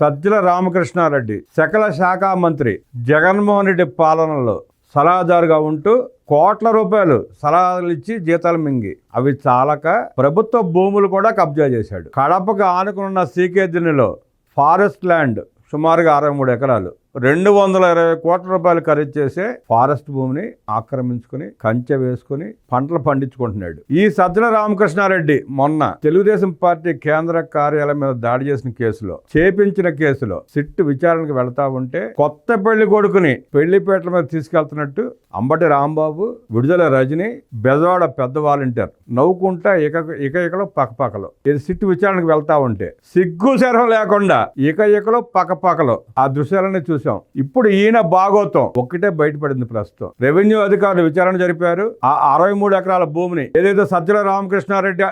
సజ్జల రామకృష్ణారెడ్డి సకల శాఖ మంత్రి జగన్మోహన్ రెడ్డి పాలనలో సలహాదారుగా ఉంటూ కోట్ల రూపాయలు సలహాలు ఇచ్చి జీతాలు మింగి. అవి చాలక ప్రభుత్వ భూములు కూడా కబ్జా చేశాడు. కడపకు ఆనుకున్న సీకేజీనిలో ఫారెస్ట్ ల్యాండ్ సుమారుగా అరవై మూడు ఎకరాలు. రెండు వందల ఇరవై కోట్ల రూపాయలు ఖరీదు చేసే ఫారెస్ట్ భూమిని ఆక్రమించుకుని కంచె వేసుకుని పంటలు పండించుకుంటున్నాడు. ఈ సజ్జల రామకృష్ణారెడ్డి మొన్న తెలుగుదేశం పార్టీ కేంద్ర కార్యాలయం మీద దాడి చేసిన కేసులో చేపించిన కేసులో సిట్ విచారణకు వెళ్తా ఉంటే కొత్త పెళ్ళి కొడుకుని పెళ్ళిపేటల మీద తీసుకెళ్తున్నట్టు అంబటి రాంబాబు విడుదల రజని బెజవాడ పెద్ద వాలంటీర్ నవ్వుకుంటా ఇక ఇక ఇకలో పక్కపక్కలో ఇది సిట్ విచారణకు వెళ్తా ఉంటే సిగ్గు శరం లేకుండా ఇక ఇకలో పక్కపక్కలో ఆ దృశ్యాలన్నీ చూసి ఇప్పుడు ఈయన భాగోతం ఒక్కటే బయటపడింది ప్రస్తుతం. రెవెన్యూ అధికారులు విచారణ జరిపారు. ఆ అరవై మూడు ఎకరాల భూమిని ఏదైతే సజ్జల రామకృష్ణారెడ్డి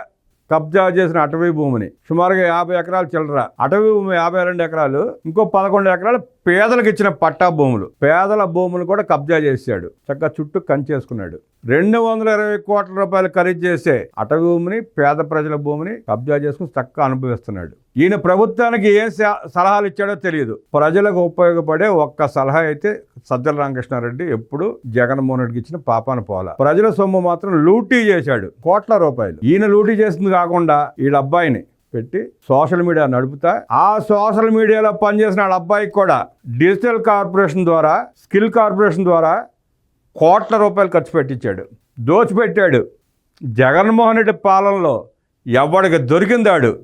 కబ్జా చేసిన అటవీ భూమిని సుమారుగా యాభై ఎకరాలు చిల్లర అటవీ భూమి యాభై రెండు ఎకరాలు ఇంకో పదకొండు ఎకరాలు పేదలకు ఇచ్చిన పట్టా భూములు పేదల భూములు కూడా కబ్జా చేశాడు. చక్కగా చుట్టూ కంచేసుకున్నాడు. రెండు వందల ఇరవై కోట్ల రూపాయలు ఖరీదు చేసే అటవీ భూమిని పేద ప్రజల భూమిని కబ్జా చేసుకుని చక్కగా అనుభవిస్తున్నాడు. ఈయన ప్రభుత్వానికి ఏం సలహాలు ఇచ్చాడో తెలియదు. ప్రజలకు ఉపయోగపడే ఒక్క సలహా అయితే సజ్జల రామకృష్ణారెడ్డి ఎప్పుడు జగన్మోహన్ రెడ్డికి ఇచ్చిన పాపాన పోల. ప్రజల సొమ్ము మాత్రం లూటీ చేశాడు. కోట్ల రూపాయలు. ఈయన లూటీ చేసింది కాకుండా వీళ్ళ అబ్బాయిని పెట్టి సోషల్ మీడియా నడుపుతా. ఆ సోషల్ మీడియాలో పనిచేసిన వాళ్ళ అబ్బాయికి కూడా డిజిటల్ కార్పొరేషన్ ద్వారా స్కిల్ కార్పొరేషన్ ద్వారా కోట్ల రూపాయలు ఖర్చు పెట్టించాడు. దోచిపెట్టాడు. జగన్మోహన్ రెడ్డి పాలనలో ఎవడికి దొరికిందాడు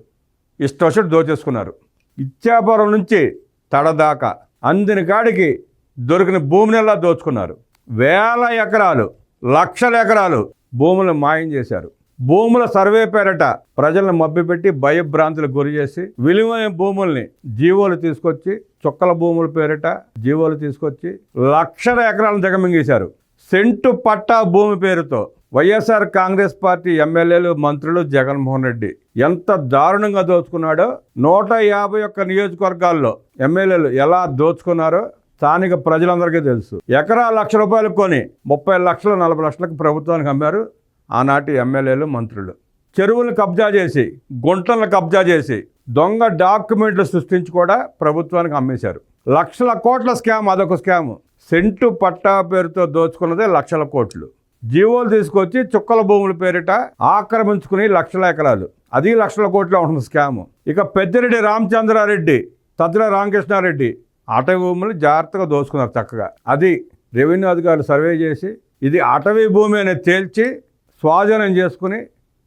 ఇష్టం దోచేసుకున్నారు. ఇచ్చాపురం నుంచి తడదాకా అందిన కాడికి దొరికిన భూమినెల్లా దోచుకున్నారు? వేల ఎకరాలు లక్షల ఎకరాలు భూములను మాయం చేశారు. భూముల సర్వే పేరట ప్రజలను మభ్యపెట్టి భయభ్రాంతులకు గురి చేసి విలువైన భూముల్ని జీవోలు తీసుకొచ్చి చుక్కల భూముల పేరిట జీవోలు తీసుకొచ్చి లక్షల ఎకరాలను దిగమింగేశారు. సెంటు పట్టా భూమి పేరుతో వైఎస్ఆర్ కాంగ్రెస్ పార్టీ ఎమ్మెల్యేలు మంత్రులు జగన్మోహన్ రెడ్డి ఎంత దారుణంగా దోచుకున్నాడో నూట యాభై ఒక్క నియోజకవర్గాల్లో ఎమ్మెల్యేలు ఎలా దోచుకున్నారో స్థానిక ప్రజలందరికీ తెలుసు. ఎకరా లక్ష రూపాయలు కొని ముప్పై లక్షలు నలభై లక్షలకు ప్రభుత్వానికి అమ్మారు. ఆనాటి ఎమ్మెల్యేలు మంత్రులు. చెరువులను కబ్జా చేసి గుంటలను కబ్జా చేసి దొంగ డాక్యుమెంట్లు సృష్టించి కూడా ప్రభుత్వానికి అమ్మేశారు. లక్షల కోట్ల స్కామ్ అదొక స్కామ్. సెంటు పట్టా పేరుతో దోచుకున్నదే లక్షల కోట్లు. జీవోలు తీసుకొచ్చి చుక్కల భూముల పేరిట ఆక్రమించుకుని లక్షల ఎకరాలు. అది లక్షల కోట్ల ఉంటుంది స్కామ్. ఇక పెద్దిరెడ్డి రామచంద్రారెడ్డి తద్ర రామకృష్ణారెడ్డి అటవీ భూములు జాగ్రత్తగా దోచుకున్నారు చక్కగా. అది రెవెన్యూ అధికారులు సర్వే చేసి ఇది అటవీ భూమి అనేది తేల్చి స్వాధీనం చేసుకుని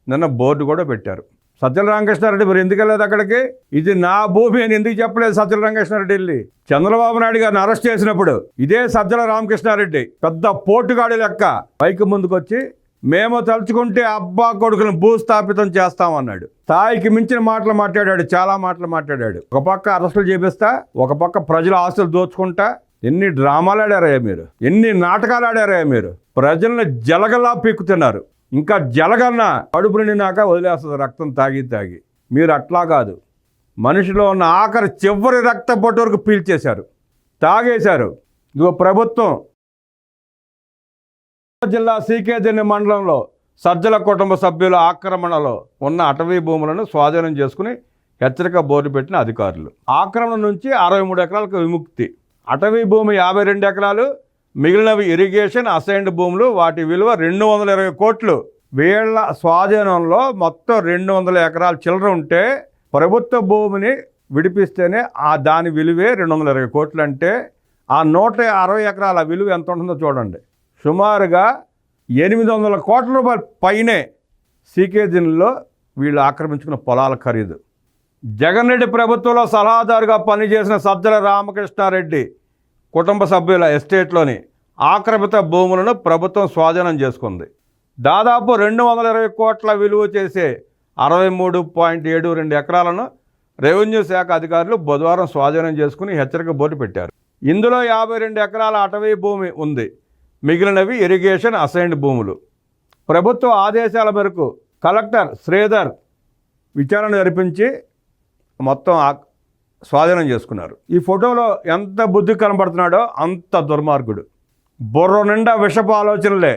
నిన్న బోర్డు కూడా పెట్టారు. సజ్జల రామకృష్ణారెడ్డి మరి ఎందుకు వెళ్ళలేదు అక్కడికి? ఇది నా భూమి అని ఎందుకు చెప్పలేదు సజ్జల రామకృష్ణారెడ్డి వెళ్ళి? చంద్రబాబు నాయుడు గారిని అరెస్ట్ చేసినప్పుడు ఇదే సజ్జల రామకృష్ణారెడ్డి పెద్ద పోటుగాడి లెక్క పైకి ముందుకొచ్చి మేము తలుచుకుంటే అబ్బా కొడుకులను భూస్థాపితం చేస్తామన్నాడు. స్థాయికి మించిన మాటలు మాట్లాడాడు చాలా మాటలు మాట్లాడాడు. ఒక పక్క అరెస్టులు చేపిస్తా ఒక పక్క ప్రజల ఆస్తులు దోచుకుంటా ఎన్ని డ్రామాలు ఆడారయ్యా మీరు? ఎన్ని నాటకాలు ఆడారయ్యా మీరు? ప్రజలను జలగలా పీక్కుతున్నారు. ఇంకా జలగన్నా కడుపు నిండినాక వదిలేస్తుంది రక్తం తాగి తాగి. మీరు అట్లా కాదు. మనిషిలో ఉన్న ఆఖరి చివరి రక్త పొట్టు వరకు పీల్చేశారు. తాగేశారు. ఇదిగో ప్రభుత్వం. జిల్లా సీకేదిని మండలంలో సజ్జల కుటుంబ సభ్యుల ఆక్రమణలో ఉన్న అటవీ భూములను స్వాధీనం చేసుకుని హెచ్చరిక బోర్డు పెట్టిన అధికారులు. ఆక్రమణ నుంచి అరవై మూడు ఎకరాలకు విముక్తి. అటవీ భూమి యాభై రెండు ఎకరాలు మిగిలినవి ఇరిగేషన్ అసైన్డ్ భూములు వాటి విలువ రెండు వందల ఇరవై కోట్లు. వీళ్ళ స్వాధీనంలో మొత్తం రెండు వందల ఎకరాల చిల్లర ఉంటే ప్రభుత్వ భూమిని విడిపిస్తేనే ఆ దాని విలువే రెండు వందల ఇరవై కోట్లు అంటే ఆ నూట అరవై ఎకరాల విలువ ఎంత ఉంటుందో చూడండి. సుమారుగా ఎనిమిది వందల కోట్ల రూపాయల పైనే సీకే వీళ్ళు ఆక్రమించుకున్న పొలాల ఖరీదు. జగన్ రెడ్డి ప్రభుత్వంలో సలహాదారుగా పనిచేసిన సజ్జల రామకృష్ణారెడ్డి కుటుంబ సభ్యుల ఎస్టేట్లోని ఆక్రమిత భూములను ప్రభుత్వం స్వాధీనం చేసుకుంది. దాదాపు రెండు వందల ఇరవై కోట్ల విలువ చేసే అరవై మూడు పాయింట్ ఏడు రెండు ఎకరాలను రెవెన్యూ శాఖ అధికారులు బుధవారం స్వాధీనం చేసుకుని హెచ్చరిక బోర్డు పెట్టారు. ఇందులో యాభై రెండు ఎకరాల అటవీ భూమి ఉంది. మిగిలినవి ఇరిగేషన్ అసైన్డ్ భూములు. ప్రభుత్వ ఆదేశాల మేరకు కలెక్టర్ శ్రీధర్ విచారణ జరిపించి మొత్తం ఆ- స్వాధీనం చేసుకున్నారు. ఈ ఫోటోలో ఎంత బుద్ధి కనబడుతున్నాడో అంత దుర్మార్గుడు. బుర్ర నిండా విషపు ఆలోచనలే.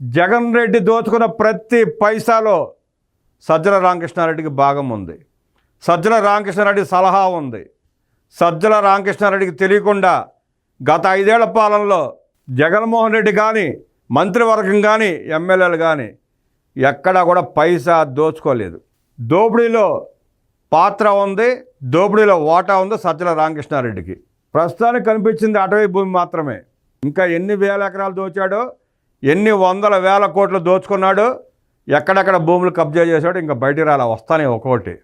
జగన్ రెడ్డి దోచుకున్న ప్రతి పైసాలో సజ్జల రామకృష్ణారెడ్డికి భాగం ఉంది. సజ్జల రామకృష్ణారెడ్డి సలహా ఉంది. సజ్జల రామకృష్ణారెడ్డికి తెలియకుండా గత ఐదేళ్ళ పాలనలో జగన్మోహన్ రెడ్డి కానీ మంత్రివర్గం కానీ ఎమ్మెల్యేలు కానీ ఎక్కడా కూడా పైసా దోచుకోలేదు. దోపిడీలో పాత్ర ఉంది. దోపిడీలో ఓటా ఉందో సజ్జల రామకృష్ణారెడ్డికి. ప్రస్తుతానికి కనిపించింది అటవీ భూమి మాత్రమే. ఇంకా ఎన్ని వేల ఎకరాలు దోచాడో ఎన్ని వందల వేల కోట్లు దోచుకున్నాడో ఎక్కడెక్కడ భూములు కబ్జా చేశాడో ఇంకా బయటికి రాలా వస్తానే ఒక్కొక్కటి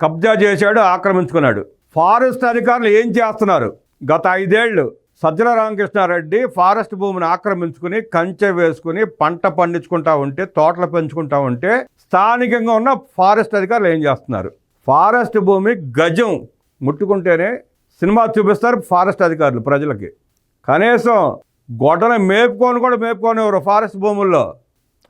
కబ్జా చేశాడు ఆక్రమించుకున్నాడు. ఫారెస్ట్ అధికారులు ఏం చేస్తున్నారు? గత ఐదేళ్ళు సజ్జల రామకృష్ణారెడ్డి ఫారెస్ట్ భూమిని ఆక్రమించుకుని కంచె వేసుకుని పంట పండించుకుంటా ఉంటే తోటలు పెంచుకుంటా ఉంటే స్థానికంగా ఉన్న ఫారెస్ట్ అధికారులు ఏం చేస్తున్నారు? ఫారెస్ట్ భూమి గజం ముట్టుకుంటేనే సినిమా చూపిస్తారు ఫారెస్ట్ అధికారులు ప్రజలకి. కనీసం గొడ్డని మేపుకొని కూడా మేపుకొనివ్వరు ఫారెస్ట్ భూముల్లో.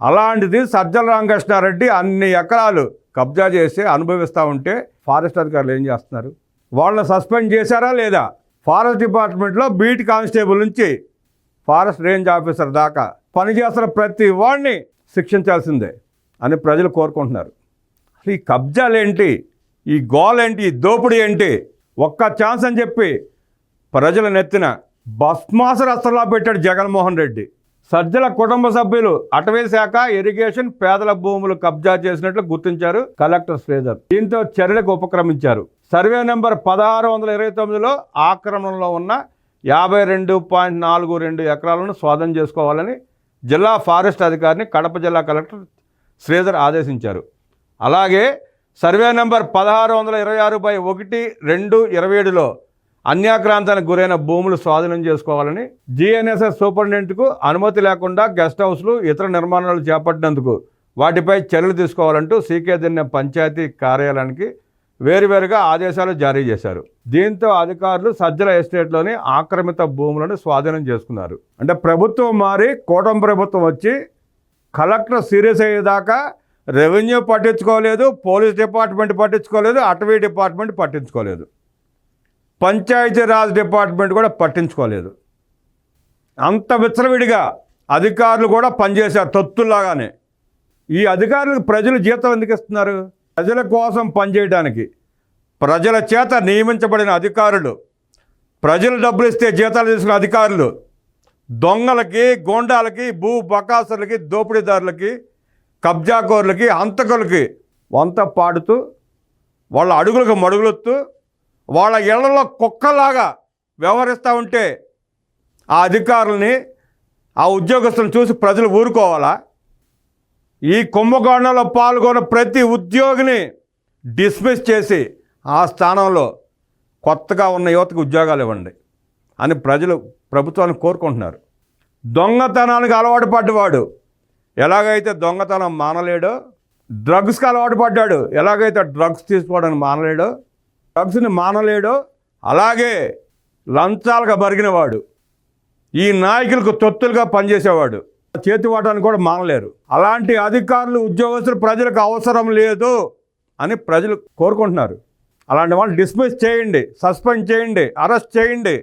అలాంటిది సజ్జల రామకృష్ణారెడ్డి అన్ని ఎకరాలు కబ్జా చేసి అనుభవిస్తూ ఉంటే ఫారెస్ట్ అధికారులు ఏం చేస్తున్నారు? వాళ్ళని సస్పెండ్ చేశారా లేదా? ఫారెస్ట్ డిపార్ట్మెంట్లో బీట్ కానిస్టేబుల్ నుంచి ఫారెస్ట్ రేంజ్ ఆఫీసర్ దాకా పనిచేస్తున్న ప్రతి వాడిని శిక్షించాల్సిందే అని ప్రజలు కోరుకుంటున్నారు. అసలు ఈ కబ్జాలేంటి? ఈ గోల్ ఏంటి ఈ దోపిడీ ఏంటి? ఒక్క ఛాన్స్ అని చెప్పి ప్రజల నెత్తిన భస్మాసుర అస్త్రలా పెట్టాడు జగన్మోహన్ రెడ్డి. సజ్జల కుటుంబ సభ్యులు అటవీ శాఖ ఇరిగేషన్ పేదల భూములు కబ్జా చేసినట్లు గుర్తించారు కలెక్టర్ శ్రీధర్. దీంతో చర్యలకు ఉపక్రమించారు. సర్వే నెంబర్ పదహారు వందల ఇరవై తొమ్మిదిలో ఆక్రమణలో ఉన్న యాభై రెండు పాయింట్ నాలుగు రెండు ఎకరాలను స్వాధీనం చేసుకోవాలని జిల్లా ఫారెస్ట్ అధికారిని కడప జిల్లా కలెక్టర్ శ్రీధర్ ఆదేశించారు. అలాగే సర్వే నెంబర్ పదహారు వందల ఇరవై ఆరు బై ఒకటి రెండు ఇరవై ఏడులో అన్యాక్రాంతానికి గురైన భూములు స్వాధీనం చేసుకోవాలని జిఎన్ఎస్ఎస్ సూపరింటెండెంట్కు అనుమతి లేకుండా గెస్ట్ హౌస్లు ఇతర నిర్మాణాలు చేపట్టినందుకు వాటిపై చర్యలు తీసుకోవాలంటూ సీకే దిన్న పంచాయతీ కార్యాలయానికి వేరువేరుగా ఆదేశాలు జారీ చేశారు. దీంతో అధికారులు సజ్జల ఎస్టేట్లోని ఆక్రమిత భూములను స్వాధీనం చేసుకున్నారు. అంటే ప్రభుత్వం మారి కూటమి ప్రభుత్వం వచ్చి కలెక్టర్ సీరియస్ అయ్యేదాకా రెవెన్యూ పట్టించుకోలేదు పోలీస్ డిపార్ట్మెంట్ పట్టించుకోలేదు అటవీ డిపార్ట్మెంట్ పట్టించుకోలేదు. పంచాయతీరాజ్ డిపార్ట్మెంట్ కూడా పట్టించుకోలేదు. అంత విచ్చలవిడిగా అధికారులు కూడా పనిచేశారు తొత్తుల్లాగానే. ఈ అధికారులకు ప్రజలు జీతం ఎందుకు ఇస్తున్నారు? ప్రజల కోసం పనిచేయడానికి. ప్రజల చేత నియమించబడిన అధికారులు ప్రజలు డబ్బులు ఇస్తే జీతాలు తీసుకున్న అధికారులు దొంగలకి గోండాలకి భూ బకాసులకి దోపిడీదారులకి కబ్జాకోరులకి హంతకులకి వంత పాడుతూ వాళ్ళ అడుగులకు మడుగులొత్తూ వాళ్ళ ఇళ్ళలో కుక్కలాగా వ్యవహరిస్తూ ఉంటే ఆ అధికారులని ఆ ఉద్యోగస్తులను చూసి ప్రజలు ఊరుకోవాలా? ఈ కుంభకోణంలో పాల్గొన్న ప్రతి ఉద్యోగిని డిస్మిస్ చేసి ఆ స్థానంలో కొత్తగా ఉన్న యువతకు ఉద్యోగాలు ఇవ్వండి అని ప్రజలు ప్రభుత్వాన్ని కోరుకుంటున్నారు. దొంగతనానికి అలవాటు పడ్డవాడు ఎలాగైతే దొంగతనం మానలేడో డ్రగ్స్కి అలవాటు పడ్డాడు. ఎలాగైతే డ్రగ్స్ తీసుకోవడానికి మానలేడో డ్రగ్స్ని మానలేడో అలాగే లంచాలుగా బరిగినవాడు. ఈ నాయకులకు తొత్తులుగా పనిచేసేవాడు. చేతివాటాన్ని కూడా మానలేరు. అలాంటి అధికారులు ఉద్యోగస్తులు ప్రజలకు అవసరం లేదు అని ప్రజలు కోరుకుంటున్నారు. అలాంటి వాళ్ళు డిస్మిస్ చేయండి సస్పెండ్ చేయండి అరెస్ట్ చేయండి.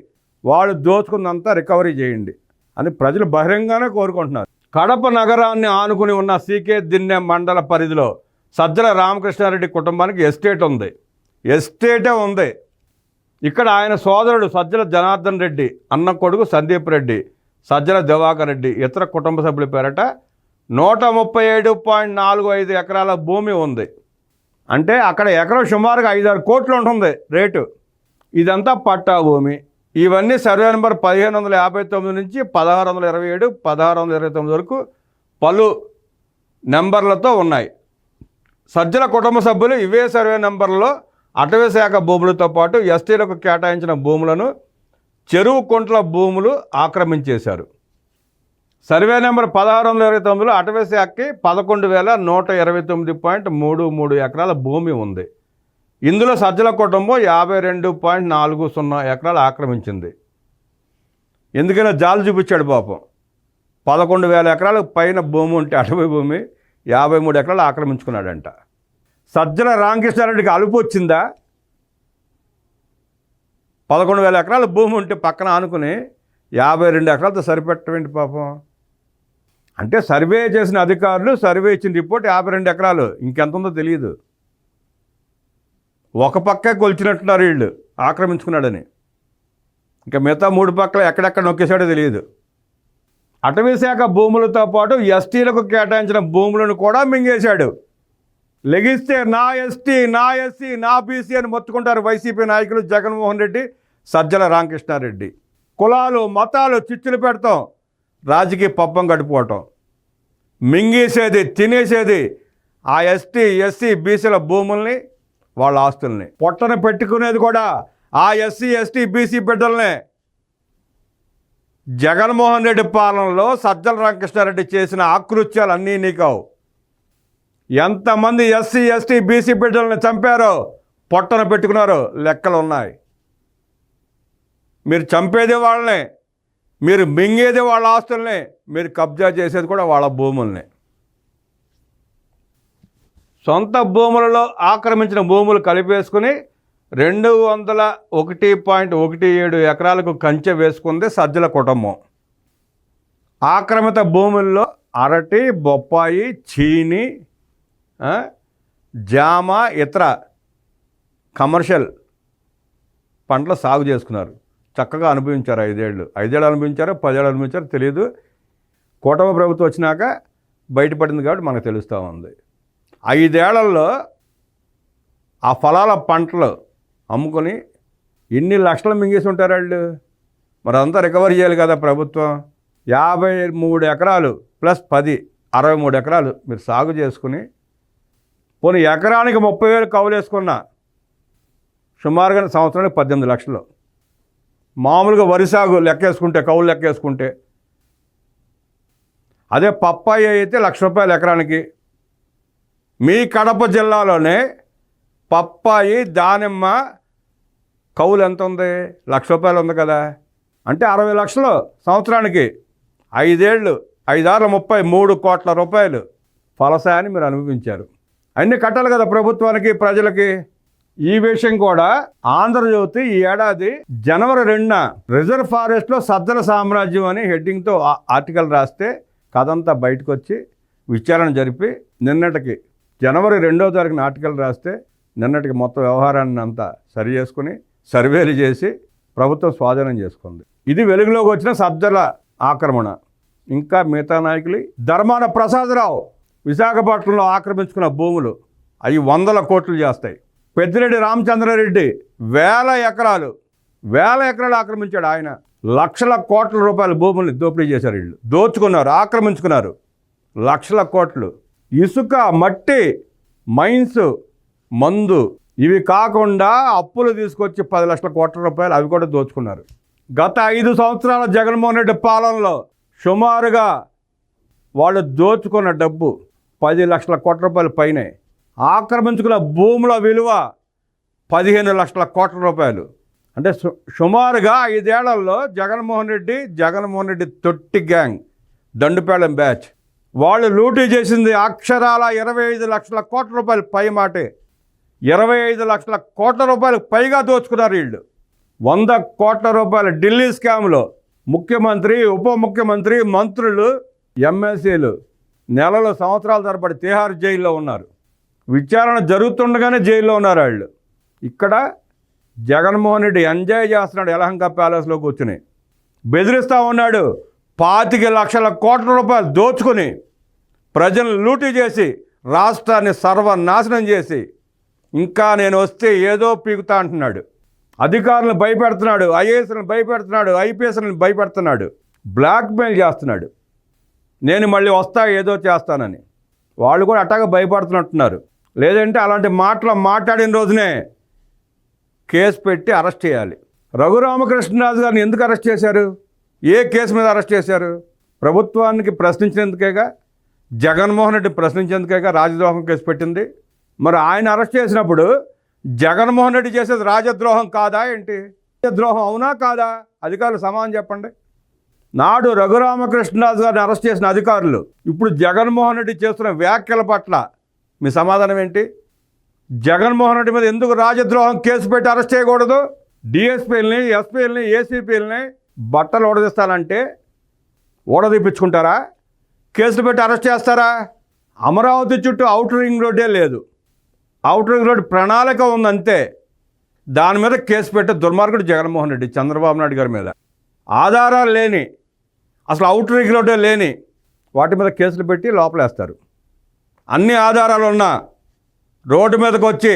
వాళ్ళు దోచుకున్నంతా రికవరీ చేయండి అని ప్రజలు బహిరంగానే కోరుకుంటున్నారు. కడప నగరాన్ని ఆనుకుని ఉన్న సీకే దిన్నె మండల పరిధిలో సజ్జల రామకృష్ణారెడ్డి కుటుంబానికి ఎస్టేట్ ఉంది. ఎస్టేటే ఉంది. ఇక్కడ ఆయన సోదరుడు సజ్జల జనార్దన్ రెడ్డి అన్న కొడుకు సందీప్ రెడ్డి సజ్జల దివాకర్ రెడ్డి ఇతర కుటుంబ సభ్యుల పేరట నూట ముప్పై ఏడు పాయింట్ నాలుగు ఐదు ఎకరాల భూమి ఉంది. అంటే అక్కడ ఎకరం సుమారుగా ఐదారు కోట్లు ఉంటుంది రేటు. ఇదంతా పట్టా భూమి. ఇవన్నీ సర్వే నెంబర్ పదిహేను వందల యాభై తొమ్మిది నుంచి పదహారు వందల ఇరవై ఏడు పదహారు వందల ఇరవై తొమ్మిది వరకు పలు నెంబర్లతో ఉన్నాయి. సజ్జల కుటుంబ సభ్యులు ఇవే సర్వే నెంబర్లో అటవీ శాఖ భూములతో పాటు ఎస్టీలకు కేటాయించిన భూములను చెరువు కుంట్ల భూములు ఆక్రమించేశారు. సర్వే నెంబర్ పదహారు వందల ఇరవై తొమ్మిదిలో అటవీ శాఖకి పదకొండు వేల నూట ఇరవై తొమ్మిది పాయింట్ మూడు మూడు ఎకరాల భూమి ఉంది. ఇందులో సజ్జల కుటుంబం యాభై రెండు పాయింట్ నాలుగు సున్నా ఎకరాలు ఆక్రమించింది. ఎందుకైనా జాలు చూపించాడు పాపం. పదకొండు వేల ఎకరాలు పైన భూమి ఉంటే అటవీ భూమి యాభై మూడు ఎకరాలు ఆక్రమించుకున్నాడంట. సజ్జల రామకృష్ణారెడ్డికి అలుపు వచ్చిందా? పదకొండు వేల ఎకరాల భూమి ఉంటే పక్కన ఆనుకుని యాభై రెండు ఎకరాలతో సరిపెట్టమేంటి పాపం? అంటే సర్వే చేసిన అధికారులు సర్వే ఇచ్చిన రిపోర్ట్ యాభై రెండు ఎకరాలు. ఇంకెంత ఉందో తెలియదు. ఒక పక్కే కొలిచినట్టున్నారు వీళ్ళు. ఆక్రమించుకున్నాడని. ఇంకా మిగతా మూడు పక్కల ఎక్కడెక్కడ నొక్కేశాడో తెలియదు. అటవీశాఖ భూములతో పాటు ఎస్టీలకు కేటాయించిన భూములను కూడా మింగేశాడు. లెగిస్తే నా ఎస్టీ నా ఎస్సీ నా బీసీ అని మొత్తుకుంటారు వైసీపీ నాయకులు జగన్మోహన్ రెడ్డి సజ్జల రామకృష్ణారెడ్డి. కులాలు మతాలు చిచ్చులు పెడతాం. రాజకీయ పబ్బం గడిపోవటం. మింగేసేది తినేసేది ఆ ఎస్టీ ఎస్సీ బీసీల భూముల్ని వాళ్ళ ఆస్తుల్ని. పొట్టన పెట్టుకునేది కూడా ఆ ఎస్సీ ఎస్టీ బీసీ బిడ్డల్నే. జగన్మోహన్ రెడ్డి పాలనలో సజ్జల రామకృష్ణారెడ్డి చేసిన ఆకృత్యాలు అన్నీ నీకావు. ఎంతమంది ఎస్సీ ఎస్టీ బీసీ బిడ్డల్ని చంపారో పొట్టన పెట్టుకున్నారో లెక్కలు ఉన్నాయి మీరు చంపేది వాళ్ళనే మీరు మింగేది వాళ్ళ ఆస్తుల్ని మీరు కబ్జా చేసేది కూడా వాళ్ళ భూముల్ని. సొంత భూములలో ఆక్రమించిన భూములు కలిపేసుకుని రెండు వందల ఒకటి పాయింట్ ఒకటి ఏడు ఎకరాలకు కంచె వేసుకుంది సజ్జల కుటుంబం. ఆక్రమిత భూముల్లో అరటి బొప్పాయి చీని జామ ఇతర కమర్షియల్ పంటలు సాగు చేసుకున్నారు. చక్కగా అనుభవించారు ఐదేళ్ళు. ఐదేళ్ళు అనుభవించారు పదేళ్ళు అనుభవించారు తెలియదు కూటమి ప్రభుత్వం వచ్చినాక బయటపడింది కాబట్టి మనకు తెలుస్తూ ఉంది. ఐదేళ్ళలో ఆ ఫలాల పంటలు అమ్ముకొని ఎన్ని లక్షలు మింగేసి ఉంటారు వాళ్ళు? మరి అంతా రికవరీ చేయాలి కదా ప్రభుత్వం. యాభై మూడు ఎకరాలు ప్లస్ పది అరవై మూడు ఎకరాలు మీరు సాగు చేసుకుని పోనీ ఎకరానికి ముప్పై వేలు కవులు సుమారుగా సంవత్సరానికి పద్దెనిమిది లక్షలు. మామూలుగా వరి సాగు లెక్కేసుకుంటే కవులు లెక్కేసుకుంటే అదే పప్పాయి అయితే లక్ష రూపాయలు ఎకరానికి మీ కడప జిల్లాలోనే పప్పాయి దానిమ్మ కౌలు ఎంత ఉంది లక్ష రూపాయలు ఉంది కదా. అంటే అరవై లక్షలు సంవత్సరానికి. ఐదేళ్ళు ఐదారు ముప్పై మూడు కోట్ల రూపాయలు ఫలసాయాన్ని మీరు అనుభవించారు. అన్ని కట్టాలి కదా ప్రభుత్వానికి ప్రజలకి. ఈ విషయం కూడా ఆంధ్రజ్యోతి ఈ ఏడాది జనవరి రెండున రిజర్వ్ ఫారెస్ట్లో సద్దల సామ్రాజ్యం అని హెడ్డింగ్తో ఆర్టికల్ రాస్తే కథంతా బయటకు వచ్చి విచారణ జరిపి నిన్నటికి జనవరి రెండో తారీఖున ఆర్టికల్ రాస్తే నిన్నటికి మొత్తం వ్యవహారాన్ని అంతా సరి చేసుకుని సర్వేలు చేసి ప్రభుత్వం స్వాధీనం చేసుకుంది. ఇది వెలుగులోకి వచ్చిన సబ్జల ఆక్రమణ. ఇంకా మిగతా నాయకులు ధర్మాన ప్రసాదరావు విశాఖపట్నంలో ఆక్రమించుకున్న భూములు అవి వందల కోట్లు చేస్తాయి. పెద్దిరెడ్డి రామచంద్రారెడ్డి వేల ఎకరాలు వేల ఎకరాలు ఆక్రమించాడు ఆయన. లక్షల కోట్ల రూపాయల భూముల్ని దోపిడీ చేశారు వీళ్ళు. దోచుకున్నారు ఆక్రమించుకున్నారు. లక్షల కోట్లు. ఇసుక మట్టి మైన్స్ మందు ఇవి కాకుండా అప్పులు తీసుకొచ్చి పది లక్షల కోట్ల రూపాయలు అవి కూడా దోచుకున్నారు. గత ఐదు సంవత్సరాల జగన్మోహన్ రెడ్డి పాలనలో సుమారుగా వాళ్ళు దోచుకున్న డబ్బు పది లక్షల కోట్ల రూపాయల పైనే. ఆక్రమించుకున్న భూముల విలువ పదిహేను లక్షల కోట్ల రూపాయలు. అంటే సు సుమారుగా ఐదేళ్ళలో జగన్మోహన్ రెడ్డి జగన్మోహన్ రెడ్డి తొట్టి గ్యాంగ్ దండుపేళం బ్యాచ్ వాళ్ళు లూటీ చేసింది అక్షరాల ఇరవై ఐదు లక్షల కోట్ల రూపాయలు పై మాటే. ఇరవై ఐదు లక్షల కోట్ల రూపాయలు పైగా దోచుకున్నారు వీళ్ళు. వంద కోట్ల రూపాయల ఢిల్లీ స్కామ్లో ముఖ్యమంత్రి ఉప ముఖ్యమంత్రి మంత్రులు ఎమ్మెల్సీలు నెలలు సంవత్సరాల తరబడి తిహార్ జైల్లో ఉన్నారు. విచారణ జరుగుతుండగానే జైల్లో ఉన్నారు వాళ్ళు. ఇక్కడ జగన్మోహన్ రెడ్డి ఎంజాయ్ చేస్తున్నాడు యలహంక ప్యాలెస్లో కూర్చుని. బెదిరిస్తూ ఉన్నాడు. పాతిక లక్షల కోట్ల రూపాయలు దోచుకుని ప్రజలను లూటీ చేసి రాష్ట్రాన్ని సర్వనాశనం చేసి ఇంకా నేను వస్తే ఏదో పీకుతా అంటున్నాడు. అధికారులను భయపెడుతున్నాడు ఐఏఎస్లను భయపెడుతున్నాడు ఐపీఎస్లను భయపెడుతున్నాడు బ్లాక్మెయిల్ చేస్తున్నాడు. నేను మళ్ళీ వస్తా ఏదో చేస్తానని. వాళ్ళు కూడా అట్టాగా భయపడుతున్నట్టున్నారు. లేదంటే అలాంటి మాటలు మాట్లాడిన రోజునే కేసు పెట్టి అరెస్ట్ చేయాలి. రఘురామకృష్ణరాజు గారిని ఎందుకు అరెస్ట్ చేశారు? ఏ కేసు మీద అరెస్ట్ చేశారు? ప్రభుత్వానికి ప్రశ్నించినందుకేగా జగన్మోహన్ రెడ్డి ప్రశ్నించేందుకేగా రాజద్రోహం కేసు పెట్టింది. మరి ఆయన అరెస్ట్ చేసినప్పుడు జగన్మోహన్ రెడ్డి చేసేది రాజద్రోహం కాదా ఏంటి? రాజద్రోహం అవునా కాదా? అధికారులు సమానం చెప్పండి. నాడు రఘురామకృష్ణరాజు గారిని అరెస్ట్ చేసిన అధికారులు ఇప్పుడు జగన్మోహన్ రెడ్డి చేస్తున్న వ్యాఖ్యల పట్ల మీ సమాధానం ఏంటి? జగన్మోహన్ రెడ్డి మీద ఎందుకు రాజద్రోహం కేసు పెట్టి అరెస్ట్ చేయకూడదు? డిఎస్పీలని ఎస్పీలని ఏసీపీలని బట్టలు ఓడదీస్తానంటే ఓడదీపించుకుంటారా కేసులు పెట్టి అరెస్ట్ చేస్తారా? అమరావతి చుట్టూ అవుట్ రింగ్ రోడ్డే లేదు. అవుట్ రింగ్ రోడ్ ప్రణాళిక ఉందంతే. దాని మీద కేసు పెట్టే దుర్మార్గుడు జగన్మోహన్ రెడ్డి చంద్రబాబు నాయుడు గారి మీద. ఆధారాలు లేని అసలు అవుట్ రోడ్డే లేని వాటి మీద కేసులు పెట్టి లోపలేస్తారు. అన్ని ఆధారాలు ఉన్నా రోడ్డు మీదకి వచ్చి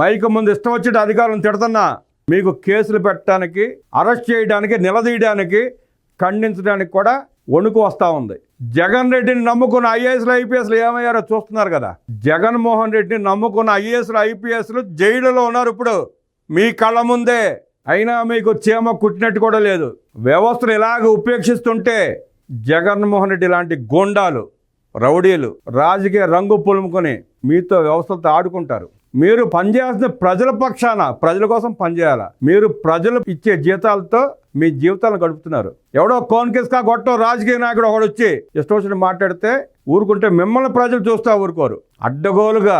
మైకు ముందు ఇష్టం వచ్చి అధికారులను తిడుతున్నా మీకు కేసులు పెట్టడానికి అరెస్ట్ చేయడానికి నిలదీయడానికి ఖండించడానికి కూడా వణుకు వస్తూ ఉంది. జగన్ రెడ్డిని నమ్ముకున్న ఐఏఎస్లు ఐపీఎస్లు ఏమయ్యారో చూస్తున్నారు కదా. జగన్మోహన్ రెడ్డిని నమ్ముకున్న ఐఏఎస్లు ఐపీఎస్లు జైలులో ఉన్నారు ఇప్పుడు. మీ కళ్ళ ముందే. అయినా మీకు చీమ కుట్టినట్టు కూడా లేదు. వ్యవస్థను ఇలాగ ఉపేక్షిస్తుంటే జగన్మోహన్ రెడ్డి లాంటి గోండాలు రౌడీలు రాజకీయ రంగు పులుముకొని మీతో వ్యవస్థతో ఆడుకుంటారు. మీరు పనిచేయాల్సిన ప్రజల పక్షాన ప్రజల కోసం పనిచేయాల? మీరు ప్రజలు ఇచ్చే జీతాలతో మీ జీవితాలను గడుపుతున్నారు. ఎవడో కోన్ కిస్కా గొట్టో రాజకీయ నాయకుడు ఒకడు వచ్చి ఇష్టం వచ్చిన మాట్లాడితే ఊరుకుంటే మిమ్మల్ని ప్రజలు చూస్తా ఊరుకోరు. అడ్డగోలుగా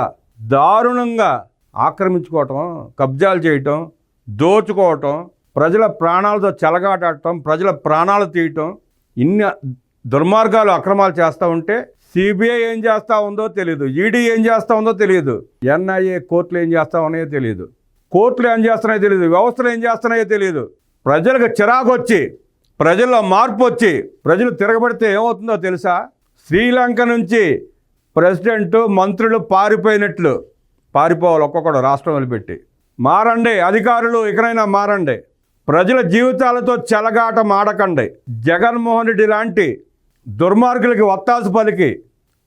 దారుణంగా ఆక్రమించుకోవటం కబ్జాలు చేయటం దోచుకోవటం ప్రజల ప్రాణాలతో చెలగాటాడటం ప్రజల ప్రాణాలు తీయటం ఇన్ని దుర్మార్గాలు అక్రమాలు చేస్తూ ఉంటే సిబిఐ ఏం చేస్తూ ఉందో తెలియదు ఈడీ ఏం చేస్తూ ఉందో తెలియదు ఎన్ఐఏ కోర్టులు ఏం చేస్తా ఉన్నాయో తెలియదు కోర్టులు ఏం చేస్తున్నాయో తెలియదు వ్యవస్థలు ఏం చేస్తున్నాయో తెలియదు ప్రజలకు చిరాకు వచ్చి ప్రజల్లో మార్పు వచ్చి ప్రజలు తిరగబడితే ఏమవుతుందో తెలుసా? శ్రీలంక నుంచి ప్రెసిడెంట్ మంత్రులు పారిపోయినట్లు. పారిపోవాలి ఒక్కొక్కడు రాష్ట్రం వదిలిపెట్టి. మారండి అధికారులు ఇకనైనా మారండి. ప్రజల జీవితాలతో చెలగాట మాడకండి జగన్మోహన్ రెడ్డి లాంటి దుర్మార్గులకి వత్తాసు పలికి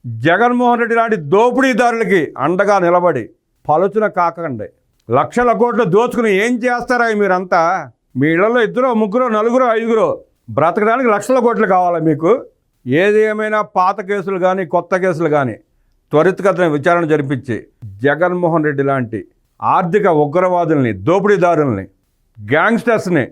జగన్మోహన్ రెడ్డి లాంటి దోపిడీదారులకి అండగా నిలబడి పలుచున కాకండి. లక్షల కోట్లు దోచుకుని ఏం చేస్తారా మీరంతా? మీ ఇళ్ళలో ఇద్దరు ముగ్గురు నలుగురు ఐదుగురు బ్రతకడానికి లక్షల కోట్లు కావాలా మీకు? ఏది ఏమైనా పాత కేసులు కానీ కొత్త కేసులు కానీ త్వరితగతిన విచారణ జరిపించి జగన్మోహన్ రెడ్డి లాంటి ఆర్థిక ఉగ్రవాదుల్ని దోపిడీదారుల్ని గ్యాంగ్స్టర్స్ని